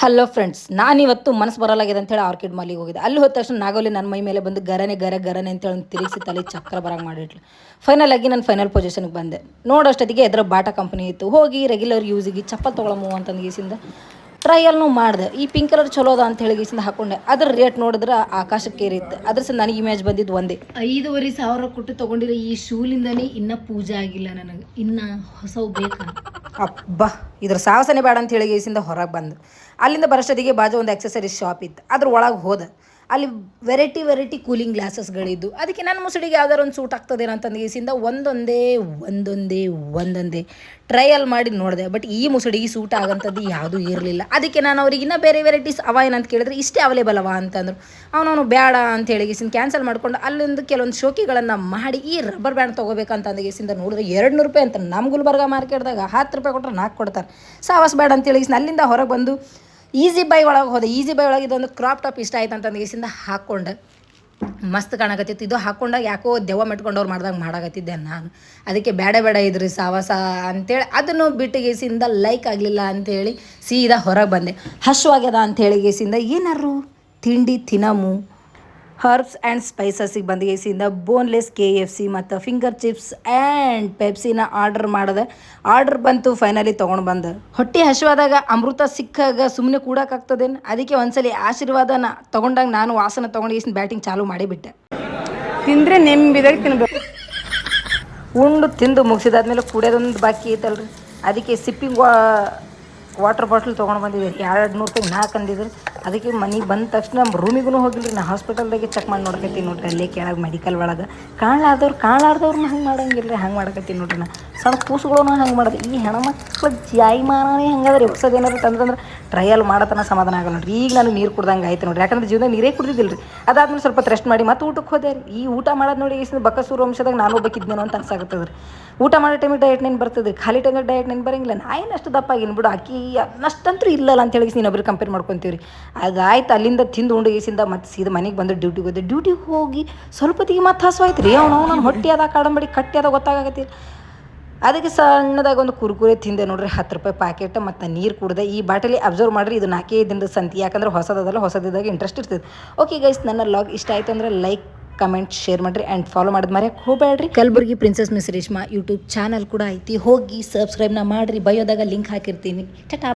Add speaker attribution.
Speaker 1: Hello friends ನಾನಿವತ್ತು ಮನಸ್ಸು ಬರಲಾಗಿದೆ ಅಂತೇಳಿ ಆರ್ಕಿಡ್ ಮಾಲಿಗೆ ಹೋಗಿದೆ ಅಲ್ಲಿ ಹೋದ ತಕ್ಷಣ ನಾಗೋಲಿ ನನ್ನ ಮೈ ಮೇಲೆ ಬಂದು ಗರನೆ, ಗರ, ಗರನೆ ಅಂತೇಳಿ ಹೇಳಿ ತಿರುಗಿಸಿ ತಲೆ ಚಕ್ರ ಬರಂಗೆ ಮಾಡಿಟ್ಲು. ಫೈನಲ್ ಆಗಿ ನಾನು ಫೈನಲ್ ಪೊಸಿಷನ್ಗೆ ಬಂದೆ. ನೋಡೋಷ್ಟೊತ್ತಿಗೆ ಎದ್ರ ಬಾಟಾ ಕಂಪ್ನಿ ಇತ್ತು. ಹೋಗಿ ರೆಗ್ಯುಲರ್ ಯೂಸಿಗೆ ಚಪ್ಪಲ್ ತೊಗೊಳಮು ಅಂತಂದು ಗೀಸಿಂದ ಟ್ರಯಲ್ನು ಮಾಡಿದೆ. ಈ ಪಿಂಕ್ ಕಲರ್ ಚಲೋ ಅದ ಅಂತ ಹೇಳಿ ಗೀಸಿಂದ ಹಾಕೊಂಡೆ. ಅದ್ರ ರೇಟ್ ನೋಡಿದ್ರೆ ಆಕಾಶಕ್ಕೆ ಏರಿತ್ತು ಅದ್ರ ಸಹ ನನಗೆ ಇಮೇಜ್ ಬಂದಿದ್ದು ಒಂದೇ.
Speaker 2: ಐದೂವರೆ ಸಾವಿರ ಕೊಟ್ಟು ತೊಗೊಂಡಿರೋ ಈ ಶೂಲಿಂದನೇ ಇನ್ನೂ ಪೂಜೆ ಆಗಿಲ್ಲ ನನಗೆ. ಇನ್ನೂ ಹೊಸವು ಬೇಕಾ?
Speaker 1: ಅಬ್ಬ, ಇದ್ರ ಸಾಹಸನೇ ಬೇಡ ಅಂತ ಹೇಳಿ ಗೇಸಿಂದ ಹೊರಗೆ ಬಂದು. ಅಲ್ಲಿಂದ ಬರಷ್ಟೊತ್ತಿಗೆ ಬಾಜು ಒಂದು ಆಕ್ಸೆಸರಿ ಶಾಪ್ ಇತ್ತು. ಅದ್ರ ಒಳಗೆ ಹೋದ. ಅಲ್ಲಿ ವೆರೈಟಿ ವೆರೈಟಿ ಕೂಲಿಂಗ್ ಗ್ಲಾಸಸ್ಗಳಿದ್ದು ಅದಕ್ಕೆ ನನ್ನ ಮುಸುಡಿಗೆ ಯಾವ್ದಾರು ಒಂದು ಸೂಟ್ ಆಗ್ತದೇನೋ ಅಂತಂದು ಗೇಸಿಂದ ಒಂದೊಂದೇ ಒಂದೊಂದೇ ಒಂದೊಂದೇ ಟ್ರಯಲ್ ಮಾಡಿ ನೋಡಿದೆ. ಬಟ್ ಈ ಮುಸುಡಿಗೆ ಸೂಟ್ ಆಗಂಥದ್ದು ಯಾವುದೂ ಇರಲಿಲ್ಲ. ಅದಕ್ಕೆ ನಾನು ಅವ್ರಿಗೆ ಇನ್ನೂ ಬೇರೆ ವೆರೈಟೀಸ್ ಅವ ಏನಂತ ಕೇಳಿದ್ರೆ ಇಷ್ಟೇ ಅವೈಲೇಬಲ್ ಅವ ಅಂತಂದ್ರು ಅವನವನು ಬೇಡ ಅಂತ ಹೇಳಿ ಗೇಸಿಂದ ಕ್ಯಾನ್ಸಲ್ ಮಾಡ್ಕೊಂಡು ಅಲ್ಲೊಂದು ಕೆಲವೊಂದು ಶೋಕಿಗಳನ್ನು ಮಾಡಿ ಈ ರಬ್ಬರ್ ಬ್ಯಾಂಡ್ ತೊಗೋಬೇಕಂತ ಅಂದಗೇಸಿಂದ ನೋಡಿದ್ರೆ ಎರಡು ನೂರು ರೂಪಾಯಿ ಅಂತ ನಮ್ಮ ಗುಲ್ಬರ್ಗ ಮಾರ್ಕೆಟ್ದಾಗ ಹತ್ತು ರೂಪಾಯಿ ಕೊಟ್ಟರೆ ನಾಲ್ಕು ಕೊಡ್ತಾರೆ. ಸಾವಸ್ ಬೇಡ ಅಂತೇಳಿ ಅಲ್ಲಿಂದ ಹೊರಗೆ ಬಂದು ಈಸಿ ಬೈ ಒಳಗೆ ಹೋದೆ. ಈಸಿ ಬೈ ಒಳಗೆ ಇದೊಂದು ಕ್ರಾಪ್ ಟಾಪ್ ಇಷ್ಟ ಆಯ್ತು ಅಂತಂದು ಈಸಿಂದ ಹಾಕ್ಕೊಂಡೆ. ಮಸ್ತ್ ಕಾಣಕತ್ತಿತ್ತು. ಇದು ಹಾಕ್ಕೊಂಡಾಗ ಯಾಕೋ ದೆವ್ವ ಮೆಟ್ಕೊಂಡವ್ರು ಮಾಡ್ದಾಗ ಮಾಡಾಕತ್ತಿದ್ದೆ ನಾನು. ಅದಕ್ಕೆ ಬೇಡ ಬೇಡ ಇದ್ರಿ ಸಾವಾಸ ಅಂತೇಳಿ ಅದನ್ನು ಬಿಟ್ಟು ಗೇಸಿಂದ ಲೈಕ್ ಆಗಲಿಲ್ಲ ಅಂತೇಳಿ ಸೀದಾ ಹೊರಗೆ ಬಂದೆ. ಹಶ್ವಾಗ್ಯದ ಅಂತೇಳಿ ಗೇಸಿಂದ ಏನಾರು ತಿಂಡಿ ತಿನ್ನಮು ಹರ್ಬ್ಸ್ ಆ್ಯಂಡ್ ಸ್ಪೈಸಸಿಗೆ ಬಂದ ಗೇಸಿಂದ ಬೋನ್ಲೆಸ್ ಕೆ ಎಫ್ ಸಿ ಮತ್ತು ಫಿಂಗರ್ ಚಿಪ್ಸ್ ಆ್ಯಂಡ್ ಪೆಪ್ಸಿನ ಆರ್ಡರ್ ಮಾಡಿದೆ. ಆರ್ಡರ್ ಬಂತು ಫೈನಲಿ ತೊಗೊಂಡು ಬಂದೆ. ಹೊಟ್ಟೆ ಹಸುವಾದಾಗ ಅಮೃತ ಸಿಕ್ಕಾಗ ಸುಮ್ಮನೆ ಕೂಡಕ್ಕಾಗ್ತದೇನು ಅದಕ್ಕೆ ಒಂದ್ಸಲಿ ಆಶೀರ್ವಾದನ ತೊಗೊಂಡಾಗ ನಾನು ವಾಸನ ತೊಗೊಂಡು ಇಸಿನ ಬ್ಯಾಟಿಂಗ್ ಚಾಲೂ ಮಾಡಿಬಿಟ್ಟೆ
Speaker 2: ತಿಂದರೆ ನೆಮ್ಮದಿದಾಗ ತಿನ್ಬೇಕು
Speaker 1: ಉಂಡು ತಿಂದು ಮುಗಿಸಿದಾದ್ಮೇಲೆ ಕುಡಿಯೋದೊಂದು ಬಾಕಿ ಐತಲ್ರಿ. ಅದಕ್ಕೆ ಸಿಪ್ಪಿಂಗ್ ವಾಟರ್ ಬಾಟ್ಲ್ ತೊಗೊಂಡು ಬಂದಿದ್ದೆ ಎರಡು ನೂರು ರೂಪಾಯಿ ನಾಲ್ಕು ಅಂದಿದ್ರು ಅದಕ್ಕೆ ಮನೆಗೆ ಬಂದ ತಕ್ಷಣ ನಮ್ಮ ರೂಮಿಗೂ ಹೋಗಿಲ್ಲ ನಾ ಹಾಸ್ಪಿಟಲ್ದಾಗೆ ಚೆಕ್ ಮಾಡಿ ನೋಡ್ಕತ್ತೀನಿ ನೋಡ್ರಿ. ಅಲ್ಲೇ ಕೆಳಗೆ ಮೆಡಿಕಲ್ ಒಳಗೆ. ಕಾಣಲಾರ್ದವ್ರು ಕಾಣಲಾರ್ದವ್ರನ್ನ ಹಂಗೆ ಮಾಡಂಗಿಲ್ಲ ರೀ ಹಂಗೆ ಮಾಡಕತ್ತೀನಿ ನೋಡ್ರಿ ನಾ. ಸಣ್ಣ ಕೂಸುಗಳನ್ನ ಹಂಗೆ ಮಾಡೋದು. ಈ ಹೆಣ್ಮಕ್ಳ ಜಾಯಿಮಾನೇ ಹಂಗದ ರೀ. ಹೊಸದು ಏನಾದ್ರು ತಂದಂದ್ರೆ ಟ್ರಯಲ್ ಮಾಡತನ ಸಮಾಧಾನ ಆಗಲ್ಲ ನೋಡ್ರಿ. ಈಗ ನಾನು ನೀರು ಕುಡ್ದಂಗೆ ಆಯ್ತು ನೋಡ್ರಿ. ಯಾಕಂದ್ರೆ ಜೀವನ ನೀರೇ ಕುಡ್ದಿದ್ದಿಲ್ಲ ರೀ ಅದಾದ್ಮೇಲೆ ಸ್ವಲ್ಪ ರೆಸ್ಟ್ ಮಾಡಿ ಮತ್ತೆ ಊಟಕ್ಕೆ ಹೋದೆ ರೀ. ಈ ಊಟ ಮಾಡೋದು ನೋಡಿ ಈ ಬಕಸೂರು ವಂಶದಾಗ ನಾನು ಒಬ್ಬಕ್ಕಿದ್ನೇನೋ ಅಂತ ಅನ್ಸಾಗುತ್ತದೆ ರೀ. ಊಟ ಮಾಡೋ ಟೈಮಿಗೆ ಡಯಟ್ ನೆನ್ ಬರ್ತದೆ. ಖಾಲಿ ಟೈಮಿಗೆ ಡಯಟ್ ನೆನ್ ಬರಂಗಿಲ್ಲ. ನಾ ಏನು ಅಷ್ಟು ದಪ್ಪ ಆಗಿನ ಬಿಡು. ಅಕ್ಕಿ ಅನ್ನಷ್ಟಂತೂ ಇಲ್ಲಲ್ಲ ಅಂತ ಹೇಳಿ ಒಬ್ರಿಗೆ ಕಂಪೇರ್ ಮಾಡ್ಕೊತೀವಿ ರೀ. ಅದಾಯ್ತು ಅಲ್ಲಿಂದ ತಿಂದು ಉಂಡು ಈಸಿಂದ ಮತ್ತೆ ಸೀದಾ ಮನೆಗೆ ಬಂದು ಡ್ಯೂಟಿಗೆ ಹೋದೆ. ಡ್ಯೂಟಿಗೆ ಹೋಗಿ ಸ್ವಲ್ಪತ್ತಿಗೆ ಮತ್ತೆ ಹಸು ಆಯ್ತು ರೀ. ಅವನು ನಾನು ಹೊಟ್ಟೆ ಅದ ಕಾಡಂಬಡಿ ಕಟ್ಟಿ ಅದ ಗೊತ್ತಾಗತ್ತಿ ಅದಕ್ಕೆ ಸಣ್ಣದಾಗ ಒಂದು ಕುರ್ಕುರೆ ತಿಂದೆ ನೋಡ್ರಿ, ಹತ್ತು ರೂಪಾಯಿ ಪ್ಯಾಕೆಟ್ ಮತ್ತು ನೀರು ಕುಡ್ದೆ. ಈ ಬಾಟಲಿ ಅಬ್ಸರ್ವ್ ಮಾಡಿರಿ, ಇದು ನಾಲ್ಕೇ ದಿನದ ಸಂತಿ. ಯಾಕಂದ್ರೆ ಹೊಸದಲ್ಲ ಹೊಸದಿದ್ದಾಗ ಇಂಟ್ರೆಸ್ಟ್ ಇರ್ತದೆ ಓಕೆ ಗೈಸ್ ನನ್ನ ಲಾಗ್ ಇಷ್ಟ ಆಯ್ತು ಅಂದ್ರೆ ಲೈಕ್ ಕಮೆಂಟ್ ಶೇರ್ ಮಾಡಿರಿ ಆ್ಯಂಡ್ ಫಾಲೋ ಮಾಡಿದ ಮರ್ಯಾಕೆ ಹೋಗಬೇಡ್ರಿ. Kalaburagi princess miss Reshma YouTube channel ಕೂಡ ಐತಿ. ಹೋಗಿ ಸಬ್ಸ್ಕ್ರೈಬ್ನ ಮಾಡಿರಿ. ಬಯೋದಾಗ ಲಿಂಕ್ ಹಾಕಿರ್ತೀನಿ. ಟಟಾ.